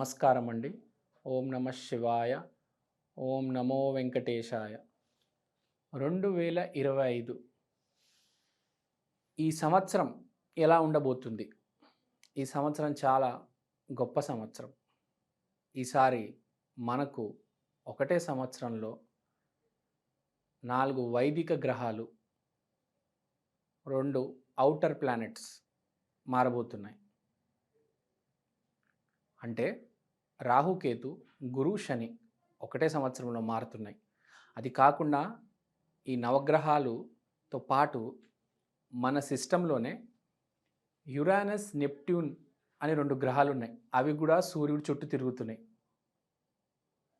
నమస్కారం అండి ఓం నమ శివాయ. ఓం నమో వెంకటేశాయ. రెండు వేల ఇరవై ఐదు ఈ సంవత్సరం ఎలా ఉండబోతుంది? ఈ సంవత్సరం చాలా గొప్ప సంవత్సరం. ఈసారి మనకు ఒకటే సంవత్సరంలో నాలుగు వైదిక గ్రహాలు రెండు అవుటర్ ప్లానెట్స్ మారబోతున్నాయి. అంటే రాహుకేతు గురు శని ఒకటే సంవత్సరంలో మారుతున్నాయి. అది కాకుండా ఈ నవగ్రహాలుతో పాటు మన సిస్టంలోనే యురానస్ నెప్ట్యూన్ అని రెండు గ్రహాలు ఉన్నాయి అవి కూడా సూర్యుడి చుట్టూ తిరుగుతున్నాయి.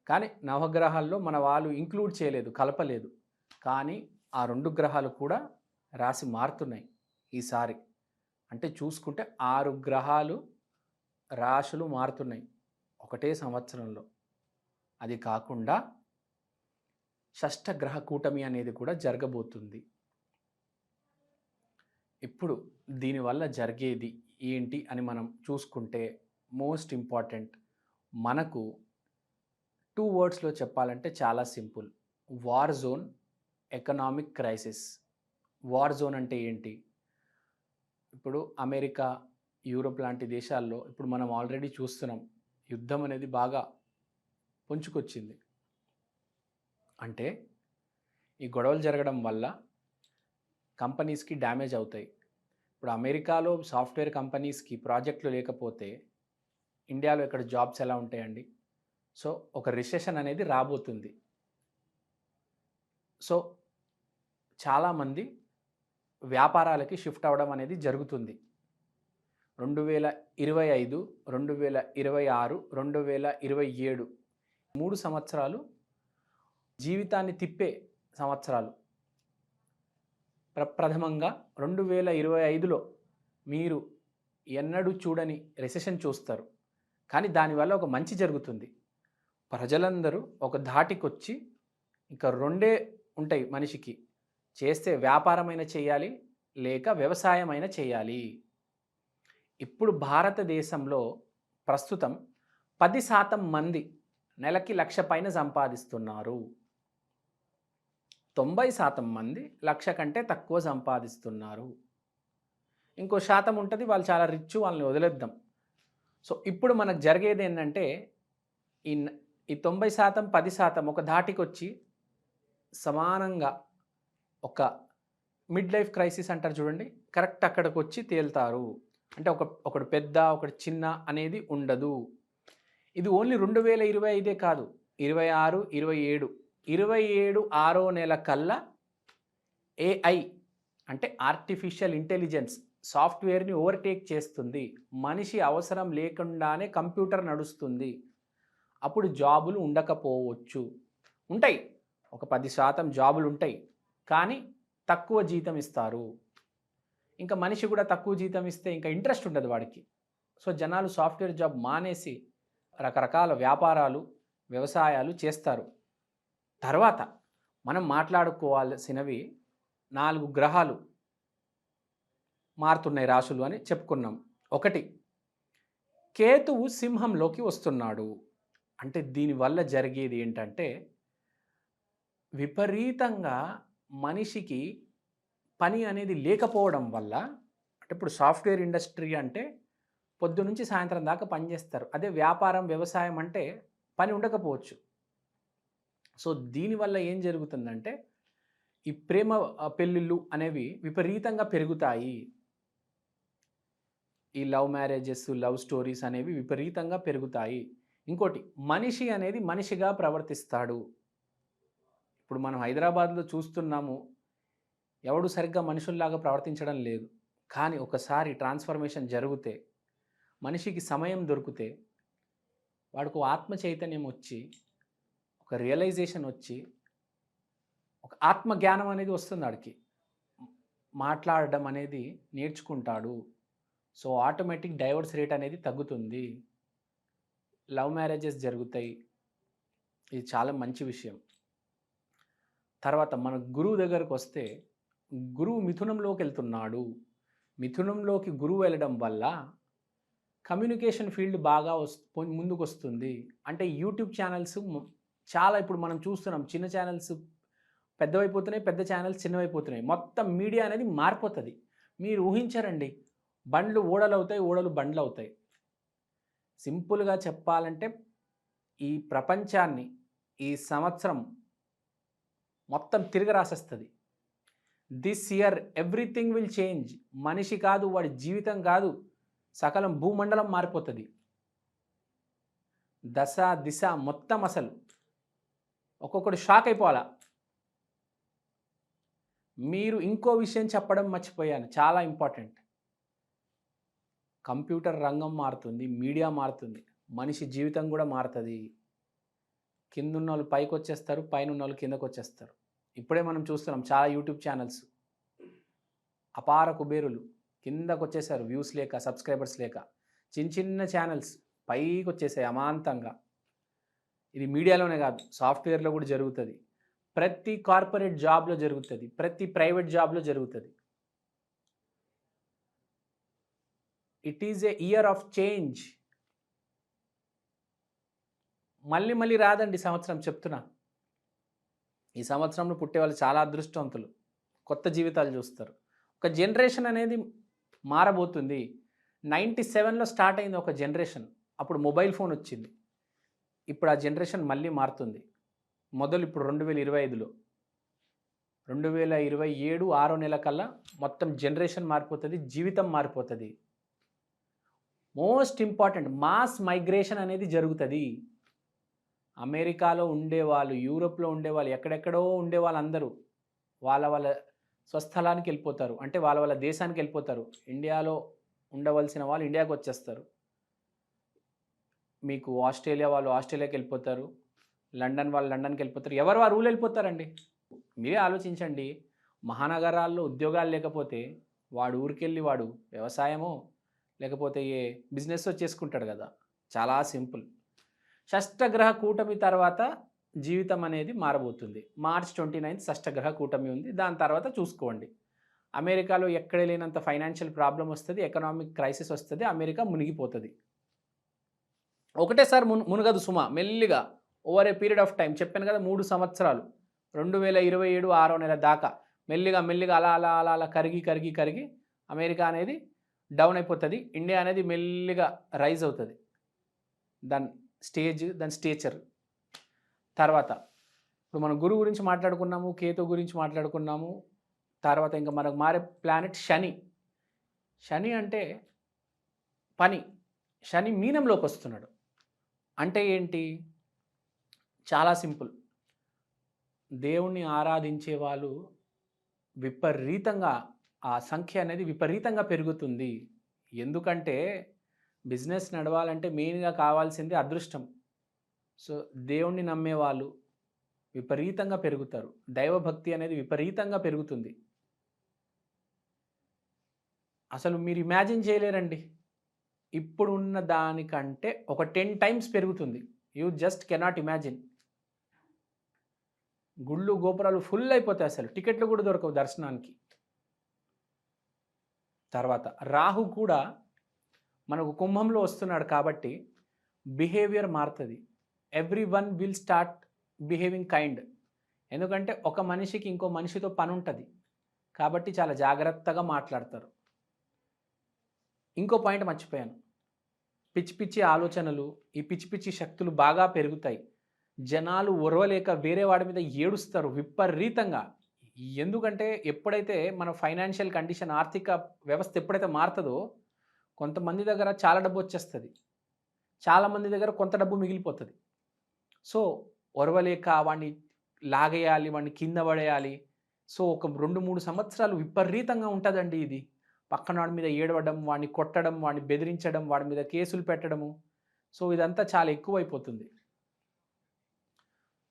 కానీ నవగ్రహాల్లో మన వాళ్ళు ఇంక్లూడ్ చేయలేదు కలపలేదు. కానీ ఆ రెండు గ్రహాలు కూడా రాసి మారుతున్నాయి ఈసారి. అంటే చూసుకుంటే ఆరు గ్రహాలు రాశులు మారుతున్నాయి. ఒకటే సంవత్సరంలో. అది కాకుండా షష్ఠగ్రహ కూటమి అనేది కూడా జరగబోతుంది. ఇప్పుడు దీనివల్ల జరిగేది ఏంటి అని మనం చూసుకుంటే మోస్ట్ ఇంపార్టెంట్ మనకు టూ వర్డ్స్లో చెప్పాలంటే చాలా simple. War zone economic crisis. War zone అంటే ఏంటి? ఇప్పుడు అమెరికా యూరోప్ లాంటి దేశాల్లో ఇప్పుడు మనం ఆల్రెడీ చూస్తున్నాం. యుద్ధం అనేది బాగా పొంచుకొచ్చింది అంటే ఈ గొడవలు జరగడం వల్ల కంపెనీస్కి డ్యామేజ్ అవుతాయి. ఇప్పుడు అమెరికాలో సాఫ్ట్వేర్ కంపెనీస్కి ప్రాజెక్టులు లేకపోతే ఇండియాలో ఇక్కడ జాబ్స్ ఎలా ఉంటాయండి? సో ఒక రిసెషన్ అనేది రాబోతుంది. సో చాలామంది వ్యాపారాలకి షిఫ్ట్ అవ్వడం అనేది జరుగుతుంది. రెండు వేల ఇరవై ఐదు రెండు వేల ఇరవై ఆరు రెండు వేల ఇరవై ఏడు మూడు సంవత్సరాలు జీవితాన్ని తిప్పే సంవత్సరాలు. ప్రప్రథమంగా రెండు వేల ఇరవై ఐదులో మీరు ఎన్నడూ చూడని రెసెషన్ చూస్తారు. కానీ దానివల్ల ఒక మంచి జరుగుతుంది. ప్రజలందరూ ఒక ధాటికొచ్చి ఇంకా రెండే ఉంటాయి మనిషికి. చేస్తే వ్యాపారమైన చేయాలి లేక వ్యవసాయమైన చేయాలి. ఇప్పుడు భారతదేశంలో ప్రస్తుతం పది శాతం మంది నెలకి లక్ష పైన సంపాదిస్తున్నారు. తొంభై శాతం మంది లక్ష కంటే తక్కువ సంపాదిస్తున్నారు. ఇంకో శాతం ఉంటుంది వాళ్ళు చాలా రిచ్ వాళ్ళని వదిలేద్దాం. సో ఇప్పుడు మనకు జరిగేది ఏంటంటే ఈ ఈ తొంభై శాతం పది శాతం ఒక ధాటికి వచ్చి సమానంగా ఒక మిడ్ లైఫ్ క్రైసిస్ అంటారు చూడండి కరెక్ట్ అక్కడికి వచ్చి తేలుతారు. అంటే ఒక ఒకడు పెద్ద ఒకటి చిన్న అనేది ఉండదు. ఇది ఓన్లీ రెండు వేల ఇరవై ఐదే కాదు. ఇరవై ఆరు ఇరవై ఏడు. ఇరవై ఏడు ఆరో నెల కల్లా ఏఐ అంటే ఆర్టిఫిషియల్ ఇంటెలిజెన్స్ సాఫ్ట్వేర్ని ఓవర్టేక్ చేస్తుంది. మనిషి అవసరం లేకుండానే కంప్యూటర్ నడుస్తుంది. అప్పుడు జాబులు ఉండకపోవచ్చు. ఉంటాయి. ఒక పది శాతం జాబులు ఉంటాయి. కానీ తక్కువ జీతం ఇస్తారు. ఇంకా మనిషి కూడా తక్కువ జీతం ఇస్తే ఇంకా ఇంట్రెస్ట్ ఉండదు వాడికి. సో జనాలు సాఫ్ట్వేర్ జాబ్ మానేసి రకరకాల వ్యాపారాలు వ్యవసాయాలు చేస్తారు. తర్వాత మనం మాట్లాడుకోవాల్సినవి నాలుగు గ్రహాలు మారుతున్నాయి రాశులు అని చెప్పుకున్నాం. ఒకటి కేతువు సింహంలోకి వస్తున్నాడు. అంటే దీనివల్ల జరిగేది ఏంటంటే విపరీతంగా మనిషికి పని అనేది లేకపోవడం వల్ల అంటే ఇప్పుడు సాఫ్ట్వేర్ ఇండస్ట్రీ అంటే పొద్దు నుంచి సాయంత్రం దాకా పనిచేస్తారు అదే వ్యాపారం వ్యవసాయం అంటే పని ఉండకపోవచ్చు. సో దీనివల్ల ఏం జరుగుతుందంటే ఈ ప్రేమ పెళ్ళిళ్ళు అనేవి విపరీతంగా పెరుగుతాయి. ఈ లవ్ మ్యారేజెస్ లవ్ స్టోరీస్ అనేవి విపరీతంగా పెరుగుతాయి. ఇంకోటి మనిషి అనేది మనిషిగా ప్రవర్తిస్తాడు. ఇప్పుడు మనం హైదరాబాద్లో చూస్తున్నాము ఎవడు సరిగ్గా మనుషుల్లాగా ప్రవర్తించడం లేదు. కానీ ఒకసారి ట్రాన్స్ఫర్మేషన్ జరిగితే మనిషికి సమయం దొరికితే వాడికి ఆత్మ చైతన్యం వచ్చి ఒక రియలైజేషన్ వచ్చి ఒక ఆత్మ జ్ఞానం అనేది వస్తుంది వాడికి మాట్లాడడం అనేది నేర్చుకుంటాడు. సో ఆటోమేటిక్ డైవర్స్ రేట్ అనేది తగ్గుతుంది. లవ్ మ్యారేజెస్ జరుగుతాయి. ఇది చాలా మంచి విషయం. తర్వాత మన గురువు దగ్గరకు వస్తే గురువు మిథునంలోకి వెళ్తున్నాడు మిథునంలోకి గురువు వెళ్ళడం వల్ల కమ్యూనికేషన్ ఫీల్డ్ బాగా వస్తు ముందుకు వస్తుంది అంటే యూట్యూబ్ ఛానల్స్ చాలా ఇప్పుడు మనం చూస్తున్నాం. చిన్న ఛానల్స్ పెద్దవైపోతున్నాయి పెద్ద ఛానల్స్ చిన్నవైపోతున్నాయి. మొత్తం మీడియా అనేది మారిపోతుంది. మీరు ఊహించారండి. బండ్లు ఓడలు అవుతాయి ఓడలు బండ్లు అవుతాయి సింపుల్గా చెప్పాలంటే ఈ ప్రపంచాన్ని ఈ సంవత్సరం మొత్తం తిరిగి రాసేస్తుంది this year everything will change మనిషి కాదు వాడి జీవితం కాదు. సకలం భూమండలం మారిపోతుంది. దశ దిశ మొత్తం అసలు. ఒక్కొక్కడు షాక్ అయిపోవాలా? మీరు ఇంకో విషయం చెప్పడం మర్చిపోయాను. చాలా ఇంపార్టెంట్ కంప్యూటర్ రంగం మారుతుంది మీడియా మారుతుంది. మనిషి జీవితం కూడా మారుతుంది. కిందున్న వాళ్ళు పైకి వచ్చేస్తారు పైన ఉన్న వాళ్ళు కిందకు వచ్చేస్తారు ఇప్పుడే మనం చూస్తున్నాం చాలా యూట్యూబ్ ఛానల్స్. అపార కుబేరులు. కిందకు వచ్చేసారు వ్యూస్ లేక సబ్స్క్రైబర్స్ లేక. చిన్న చిన్న ఛానల్స్ పైకి వచ్చేసాయి అమాంతంగా. ఇది మీడియాలోనే కాదు సాఫ్ట్వేర్లో కూడా జరుగుతుంది. ప్రతి కార్పొరేట్ జాబ్లో జరుగుతుంది ప్రతి ప్రైవేట్ జాబ్లో జరుగుతుంది. It is a year of change. మళ్ళీ మళ్ళీ రాదండి సంవత్సరం చెప్తున్నా. ఈ సంవత్సరంలో పుట్టే వాళ్ళు చాలా అదృష్టవంతులు. కొత్త జీవితాలు చూస్తారు. ఒక జనరేషన్ అనేది మారబోతుంది. నైంటీ సెవెన్లో స్టార్ట్ అయింది ఒక జనరేషన్. అప్పుడు మొబైల్ ఫోన్ వచ్చింది. ఇప్పుడు ఆ జనరేషన్ మళ్ళీ మారుతుంది. మొదలు ఇప్పుడు రెండు వేల ఇరవై ఐదులో. రెండు వేల ఇరవై ఏడు ఆరో నెల కల్లా మొత్తం జనరేషన్ మారిపోతుంది జీవితం మారిపోతుంది. మోస్ట్ ఇంపార్టెంట్ మాస్ మైగ్రేషన్ అనేది జరుగుతుంది. అమెరికాలో ఉండేవాళ్ళు యూరోప్లో ఉండేవాళ్ళు ఎక్కడెక్కడో ఉండే వాళ్ళందరూ వాళ్ళ వాళ్ళ స్వస్థలానికి వెళ్ళిపోతారు. అంటే వాళ్ళ వాళ్ళ దేశానికి వెళ్ళిపోతారు. ఇండియాలో ఉండవలసిన వాళ్ళు ఇండియాకి వచ్చేస్తారు. మీకు ఆస్ట్రేలియా వాళ్ళు ఆస్ట్రేలియాకి వెళ్ళిపోతారు. లండన్ వాళ్ళు లండన్కి వెళ్ళిపోతారు. ఎవరు వారు ఊళ్ళు వెళ్ళిపోతారండి? మీరే ఆలోచించండి. మహానగరాల్లో ఉద్యోగాలు లేకపోతే వాడు ఊరికెళ్ళి వాడు వ్యవసాయమో లేకపోతే ఏ బిజినెస్ చేసుకుంటాడు కదా. చాలా సింపుల్. షష్టగ్రహ కూటమి తర్వాత జీవితం అనేది మారబోతుంది. మార్చ్ ట్వంటీ నైన్త్ షష్టగ్రహ కూటమి ఉంది. దాని తర్వాత చూసుకోండి. అమెరికాలో ఎక్కడ లేనంత ఫైనాన్షియల్ ప్రాబ్లం వస్తుంది ఎకనామిక్ క్రైసిస్ వస్తుంది అమెరికా మునిగిపోతుంది. ఒకటేసారి మున్ మునగదు సుమ మెల్లిగా over a period of time చెప్పాను కదా మూడు సంవత్సరాలు రెండు వేల ఇరవై ఏడు ఆరో నెల దాకా మెల్లిగా మెల్లిగా అలా అలా అలా అలా కరిగి కరిగి కరిగి అమెరికా అనేది డౌన్ అయిపోతుంది ఇండియా అనేది మెల్లిగా రైజ్ అవుతుంది. దాన్ని స్టేజ్ దాని స్టేచర్. తర్వాత ఇప్పుడు మనం గురువు గురించి మాట్లాడుకున్నాము కేతు గురించి మాట్లాడుకున్నాము తర్వాత ఇంకా మనకు మారే ప్లానెట్ శని. శని అంటే పని. శని మీనంలోకి వస్తున్నాడు. అంటే ఏంటి? చాలా సింపుల్. దేవుణ్ణి ఆరాధించే వాళ్ళు విపరీతంగా ఆ సంఖ్య అనేది విపరీతంగా పెరుగుతుంది. ఎందుకంటే బిజినెస్ నడవాలంటే మెయిన్గా కావాల్సింది అదృష్టం. సో దేవుణ్ణి నమ్మేవాళ్ళు విపరీతంగా పెరుగుతారు. దైవభక్తి అనేది విపరీతంగా పెరుగుతుంది. అసలు మీరు ఇమాజిన్ చేయలేరండి. ఇప్పుడు ఉన్న దానికంటే ఒక టెన్ టైమ్స్ పెరుగుతుంది. You just cannot imagine. గుళ్ళు గోపురాలు ఫుల్ అయిపోతాయి అసలు. టికెట్లు కూడా దొరకవు దర్శనానికి. తర్వాత రాహు కూడా మనకు కుంభంలో వస్తున్నాడు కాబట్టి బిహేవియర్ మారుతుంది. Every one will start behaving kind ఎందుకంటే ఒక మనిషికి ఇంకో మనిషితో పని ఉంటుంది. కాబట్టి చాలా జాగ్రత్తగా మాట్లాడతారు. ఇంకో పాయింట్ మర్చిపోయాను. పిచ్చి పిచ్చి ఆలోచనలు ఈ పిచ్చి పిచ్చి శక్తులు బాగా పెరుగుతాయి. జనాలు ఒరవలేక వేరే వాడి మీద ఏడుస్తారు విపరీతంగా. ఎందుకంటే ఎప్పుడైతే మన ఫైనాన్షియల్ కండిషన్ ఆర్థిక వ్యవస్థ ఎప్పుడైతే మారుతుందో కొంతమంది దగ్గర చాలా డబ్బు వచ్చేస్తుంది. చాలామంది దగ్గర కొంత డబ్బు మిగిలిపోతుంది. సో ఒరవలేక వాడిని లాగేయాలి వాడిని కింద పడేయాలి. సో ఒక రెండు మూడు సంవత్సరాలు విపరీతంగా ఉంటుందండి ఇది. పక్కనవాడి మీద ఏడవడం వాడిని కొట్టడం వాడిని బెదిరించడం వాడి మీద కేసులు పెట్టడము. సో ఇదంతా చాలా ఎక్కువైపోతుంది.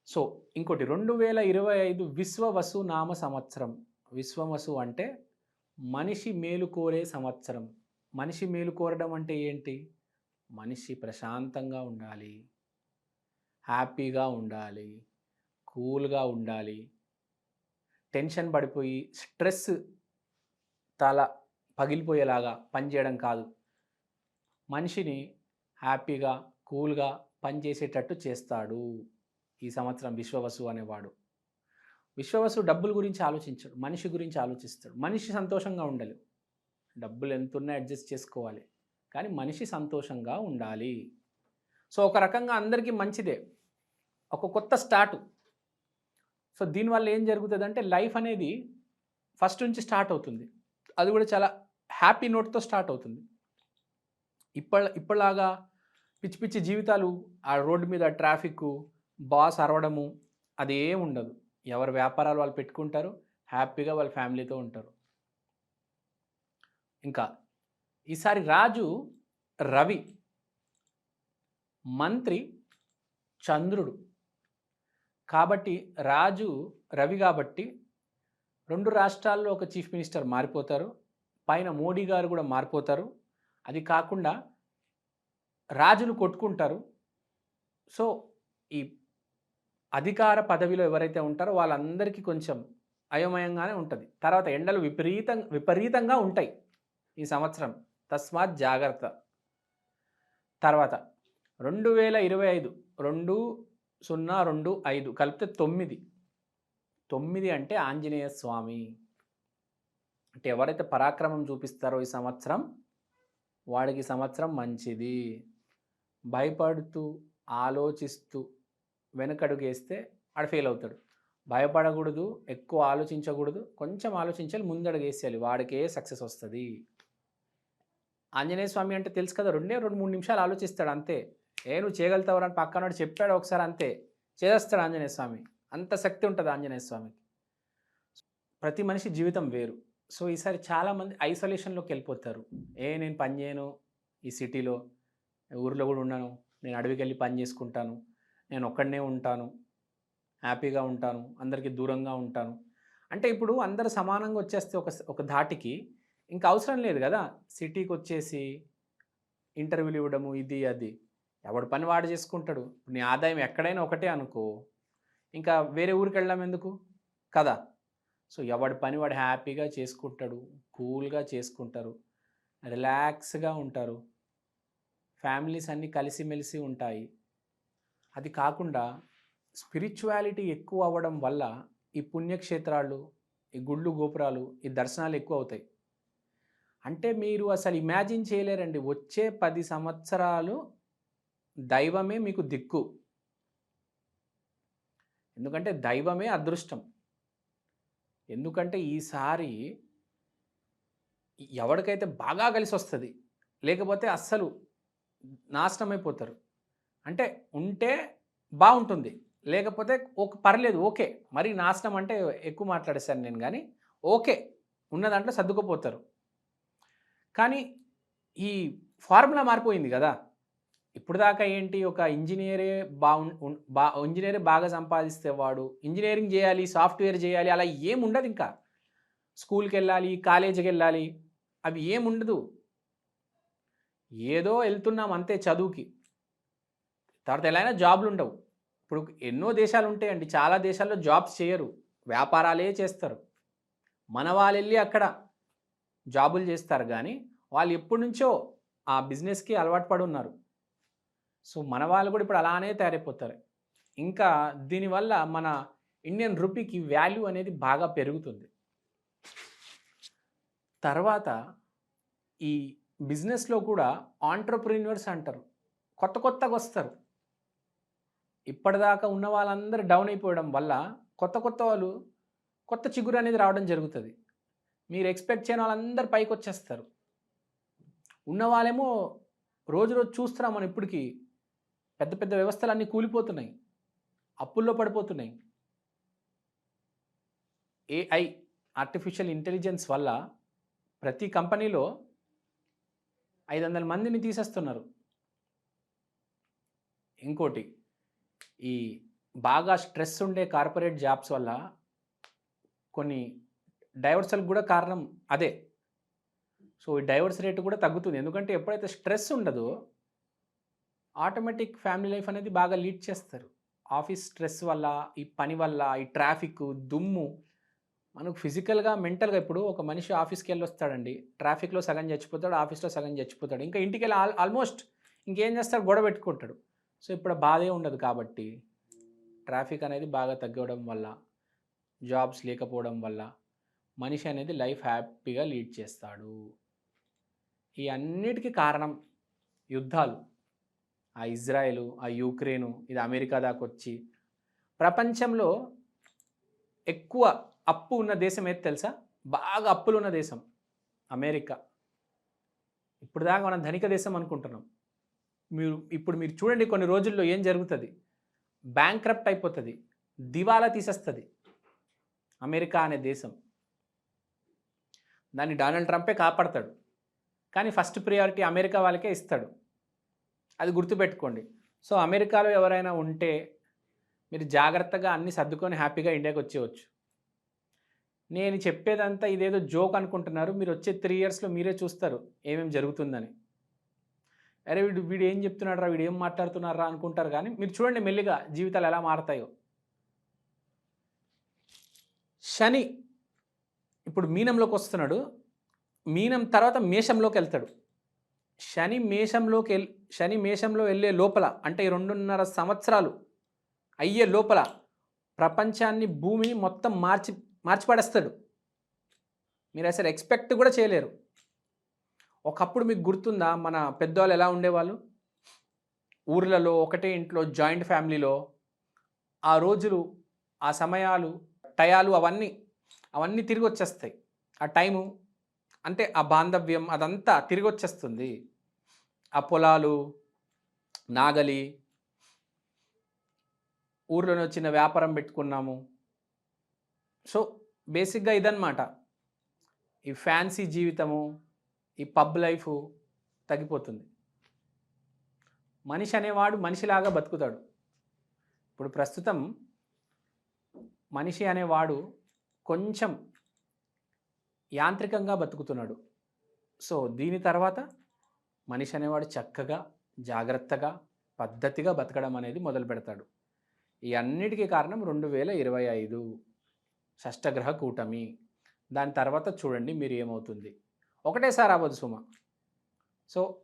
సో ఇంకోటి రెండు వేల ఇరవై ఐదు విశ్వవసు నామ సంవత్సరం. విశ్వవసు అంటే మనిషి మేలు కోరే సంవత్సరం. మనిషి మేలు కోరడం అంటే ఏంటి? మనిషి ప్రశాంతంగా ఉండాలి. హ్యాపీగా ఉండాలి. కూల్గా ఉండాలి. టెన్షన్ పడిపోయి స్ట్రెస్ తల పగిలిపోయేలాగా పనిచేయడం కాదు. మనిషిని హ్యాపీగా కూల్గా పనిచేసేటట్టు చేస్తాడు ఈ సంవత్సరం విశ్వవసు అనేవాడు. విశ్వవసు డబ్బుల గురించి ఆలోచించాడు మనిషి గురించి ఆలోచిస్తాడు. మనిషి సంతోషంగా ఉండాలి డబ్బులు ఎంతున్నా అడ్జస్ట్ చేసుకోవాలి. కానీ మనిషి సంతోషంగా ఉండాలి. సో ఒక రకంగా అందరికీ మంచిదే. ఒక కొత్త స్టార్ట్ సో దీనివల్ల ఏం జరుగుతుంది అంటే లైఫ్ అనేది ఫస్ట్ నుంచి స్టార్ట్ అవుతుంది. అది కూడా చాలా హ్యాపీ నోట్తో స్టార్ట్ అవుతుంది. ఇప్పటి ఇప్పటిలాగా పిచ్చి పిచ్చి జీవితాలు ఆ రోడ్డు మీద ట్రాఫిక్ బాస్ అరవడము అది ఏం ఉండదు. ఎవరి వ్యాపారాలు వాళ్ళు పెట్టుకుంటారు హ్యాపీగా వాళ్ళ ఫ్యామిలీతో ఉంటారు. ఇంకా ఈసారి రాజు రవి మంత్రి చంద్రుడు. కాబట్టి రాజు రవి కాబట్టి రెండు రాష్ట్రాల్లో ఒక చీఫ్ మినిస్టర్ మారిపోతారు. పైన మోడీ గారు కూడా మారిపోతారు. అది కాకుండా రాజులు కొట్టుకుంటారు. సో ఈ అధికార పదవిలో ఎవరైతే ఉంటారో వాళ్ళందరికీ కొంచెం అయోమయంగానే ఉంటుంది. తర్వాత ఎండలు విపరీతం విపరీతంగా ఉంటాయి. ఈ సంవత్సరం. తస్మాత్ జాగ్రత్త. తర్వాత రెండు వేల ఇరవై ఐదు రెండు సున్నా రెండు ఐదు కలిపితే తొమ్మిది. తొమ్మిది అంటే ఆంజనేయ స్వామి. అంటే ఎవరైతే పరాక్రమం చూపిస్తారో ఈ సంవత్సరం వాడికి సంవత్సరం మంచిది. భయపడుతూ ఆలోచిస్తూ వెనకడుగేస్తే ఆడ ఫెయిల్ అవుతాడు. భయపడకూడదు ఎక్కువ ఆలోచించకూడదు కొంచెం ఆలోచించాలి ముందడుగేసేయాలి వాడికే సక్సెస్ వస్తుంది. ఆంజనేయ స్వామి అంటే తెలుసు కదా రెండే రెండు మూడు నిమిషాలు ఆలోచిస్తాడు అంతే. ఏ నువ్వు చేయగలుగుతావు అని పక్కన చెప్పాడు ఒకసారి అంతే. చేస్తాడు ఆంజనేయ స్వామి. అంత శక్తి ఉంటుంది ఆంజనేయ స్వామికి. ప్రతి మనిషి జీవితం వేరు. సో ఈసారి చాలామంది ఐసోలేషన్లోకి వెళ్ళిపోతారు. ఏ నేను పని చేయను ఈ సిటీలో. ఊర్లో కూడా ఉన్నాను. నేను అడవికి వెళ్ళి పని చేసుకుంటాను. నేను ఒక్కడనే ఉంటాను. హ్యాపీగా ఉంటాను. అందరికీ దూరంగా ఉంటాను. అంటే ఇప్పుడు అందరు సమానంగా వచ్చేస్తే ఒక ఒక ధాటికి ఇంకా అవసరం లేదు కదా. సిటీకి వచ్చేసి ఇంటర్వ్యూలు ఇవ్వడము ఇది అది. ఎవడు పని వాడు చేసుకుంటాడు. నీ ఆదాయం ఎక్కడైనా ఒకటే అనుకో. ఇంకా వేరే ఊరికి వెళ్ళాం ఎందుకు? కదా. సో ఎవడి పని వాడు హ్యాపీగా చేసుకుంటాడు కూల్గా చేసుకుంటారు రిలాక్స్గా ఉంటారు. ఫ్యామిలీస్ అన్నీ కలిసిమెలిసి ఉంటాయి. అది కాకుండా స్పిరిచువాలిటీ ఎక్కువ అవ్వడం వల్ల ఈ పుణ్యక్షేత్రాలు ఈ గుళ్ళు గోపురాలు ఈ దర్శనాలు ఎక్కువ అవుతాయి. అంటే మీరు అసలు ఇమాజిన్ చేయలేరండి. వచ్చే పది సంవత్సరాలు దైవమే మీకు దిక్కు. ఎందుకంటే దైవమే అదృష్టం. ఎందుకంటే ఈసారి ఎవరికైతే బాగా కలిసి వస్తుంది లేకపోతే అస్సలు నాశనం అయిపోతారు అంటే ఉంటే బాగుంటుంది లేకపోతే ఒక పర్లేదు ఓకే. మరి నాశనం అంటే ఎక్కువ మాట్లాడేశాను నేను కానీ ఓకే. ఉన్న దాంట్లో సర్దుకుపోతారు. కానీ ఈ ఫార్ములా మారిపోయింది కదా. ఇప్పుడు దాకా ఏంటి ఒక ఇంజనీరే బాగు బా ఇంజనీరే బాగా సంపాదిస్తే వాడు ఇంజనీరింగ్ చేయాలి సాఫ్ట్వేర్ చేయాలి అలా ఏముండదు ఇంకా. స్కూల్కి వెళ్ళాలి కాలేజీకి వెళ్ళాలి అవి ఏముండదు ఏదో వెళ్తున్నాం అంతే చదువుకి. తర్వాత ఎలా అయినా జాబ్లు ఉండవు. ఇప్పుడు ఎన్నో దేశాలు ఉంటాయండి. చాలా దేశాల్లో జాబ్స్ చేయరు. వ్యాపారాలే చేస్తారు. మన వాళ్ళు వెళ్ళి అక్కడ జాబులు చేస్తారు కానీ వాళ్ళు ఎప్పటి నుంచో ఆ బిజినెస్కి అలవాటు పడి ఉన్నారు. సో మన వాళ్ళు కూడా ఇప్పుడు అలానే తయారైపోతారు. ఇంకా దీనివల్ల మన ఇండియన్ రూపీకి వాల్యూ అనేది బాగా పెరుగుతుంది. తర్వాత ఈ బిజినెస్లో కూడా ఆంటర్ప్రీన్యూర్స్ అంటారు. కొత్త కొత్తగా వస్తారు. ఇప్పటిదాకా ఉన్న వాళ్ళందరూ డౌన్ అయిపోవడం వల్ల కొత్త కొత్త వాళ్ళు కొత్త చిగురు అనేది రావడం జరుగుతుంది. మీరు ఎక్స్పెక్ట్ చేయని వాళ్ళందరూ పైకి వచ్చేస్తారు. ఉన్న వాళ్ళేమో రోజు రోజు చూస్తున్నాం మనం ఇప్పటికీ. పెద్ద పెద్ద వ్యవస్థలు అన్నీ కూలిపోతున్నాయి. అప్పుల్లో పడిపోతున్నాయి. ఏఐ ఆర్టిఫిషియల్ ఇంటెలిజెన్స్ వల్ల ప్రతి కంపెనీలో ఐదు వందల మందిని తీసేస్తున్నారు. ఇంకోటి ఈ బాగా స్ట్రెస్ ఉండే కార్పొరేట్ జాబ్స్ వల్ల కొన్ని డైవర్సల్కి కూడా కారణం అదే. సో ఈ డైవర్స్ రేటు కూడా తగ్గుతుంది. ఎందుకంటే ఎప్పుడైతే స్ట్రెస్ ఉండదో ఆటోమేటిక్ ఫ్యామిలీ లైఫ్ అనేది బాగా లీడ్ చేస్తారు. ఆఫీస్ స్ట్రెస్ వల్ల ఈ పని వల్ల ఈ ట్రాఫిక్ దుమ్ము మనకు ఫిజికల్గా మెంటల్గా ఇప్పుడు ఒక మనిషి ఆఫీస్కి వెళ్ళి వస్తాడండి ట్రాఫిక్లో సగం చచ్చిపోతాడు ఆఫీస్లో సగం చచ్చిపోతాడు. ఇంకా ఇంటికి వెళ్ళి ఆల్ ఆల్మోస్ట్ ఇంకేం చేస్తాడు? గొడవ పెట్టుకుంటాడు. సో ఇప్పుడు బాధే ఉండదు కాబట్టి ట్రాఫిక్ అనేది బాగా తగ్గడం వల్ల జాబ్స్ లేకపోవడం వల్ల మనిషి అనేది లైఫ్ హ్యాపీగా లీడ్ చేస్తాడు. ఈ అన్నిటికీ కారణం యుద్ధాలు. ఆ ఇజ్రాయెలు ఆ యూక్రెయిను ఇది అమెరికా దాకా వచ్చి. ప్రపంచంలో ఎక్కువ అప్పు ఉన్న దేశం ఏది తెలుసా? బాగా అప్పులు ఉన్న దేశం అమెరికా. ఇప్పుడు దాకా మనం ధనిక దేశం అనుకుంటున్నాం. మీరు ఇప్పుడు మీరు చూడండి కొన్ని రోజుల్లో ఏం జరుగుతుంది? బ్యాంక్రప్ట్ అయిపోతుంది. దివాలా తీసేస్తుంది. అమెరికా అనే దేశం. దాన్ని డొనాల్డ్ ట్రంపే కాపాడతాడు. కానీ ఫస్ట్ ప్రియారిటీ అమెరికా వాళ్ళకే ఇస్తాడు. అది గుర్తుపెట్టుకోండి. సో అమెరికాలో ఎవరైనా ఉంటే మీరు జాగ్రత్తగా అన్ని సర్దుకొని హ్యాపీగా ఇండియాకి వచ్చేయచ్చు. నేను చెప్పేదంతా ఇదేదో జోక్ అనుకుంటున్నారు. మీరు వచ్చే త్రీ ఇయర్స్లో మీరే చూస్తారు ఏమేమి జరుగుతుందని. అరే వీడు వీడు ఏం చెప్తున్నాడు రా వీడు ఏం మాట్లాడుతున్నారా అనుకుంటారు కానీ మీరు చూడండి మెల్లిగా జీవితాలు ఎలా మారతాయో. శని ఇప్పుడు మీనంలోకి వస్తున్నాడు. మీనం తర్వాత మేషంలోకి వెళ్తాడు. శని మేషంలోకి వెళ్ శని మేషంలో వెళ్ళే లోపల అంటే ఈ రెండున్నర సంవత్సరాలు అయ్యే లోపల ప్రపంచాన్ని భూమిని మొత్తం మార్చి మార్చిపడేస్తాడు. మీరు అసలు ఎక్స్పెక్ట్ కూడా చేయలేరు. ఒకప్పుడు మీకు గుర్తుందా? మన పెద్దవాళ్ళు ఎలా ఉండేవాళ్ళు? ఊర్లలో ఒకటే ఇంట్లో జాయింట్ ఫ్యామిలీలో ఆ రోజులు ఆ సమయాలు టయాలు అవన్నీ అవన్నీ తిరిగి వచ్చేస్తాయి ఆ టైము అంటే ఆ బాంధవ్యం అదంతా తిరిగి వచ్చేస్తుంది ఆ పొలాలు నాగలి ఊర్లోనే చిన్న వ్యాపారం పెట్టుకున్నాము. సో బేసిక్గా ఇదన్నమాట. ఈ ఫ్యాన్సీ జీవితము ఈ పబ్ లైఫ్ తగ్గిపోతుంది. మనిషి అనేవాడు మనిషిలాగా బతుకుతాడు. ఇప్పుడు ప్రస్తుతం మనిషి అనేవాడు కొంచెం యాంత్రికంగా బతుకుతున్నాడు. సో దీని తర్వాత మనిషి అనేవాడు చక్కగా జాగ్రత్తగా పద్ధతిగా బతకడం అనేది మొదలు పెడతాడు. ఈ అన్నిటికీ కారణం రెండు వేల ఇరవై ఐదు షష్టగ్రహ కూటమి. దాని తర్వాత చూడండి మీరు ఏమవుతుంది. ఒకటేసారి అవ్వదు సుమ. సో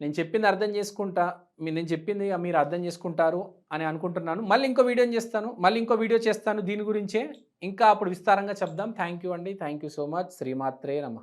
నేను చెప్పింది అర్థం చేసుకుంటా. నేను చెప్పింది మీరు అర్థం చేసుకుంటారు అని అనుకుంటున్నాను. మళ్ళీ ఇంకో వీడియో చేస్తాను. మళ్ళీ ఇంకో వీడియో చేస్తాను. దీని గురించే ఇంకా అప్పుడు విస్తారంగా చెప్దాం. థ్యాంక్ యూ అండి. Thank you so much. శ్రీమాత్రే నమ.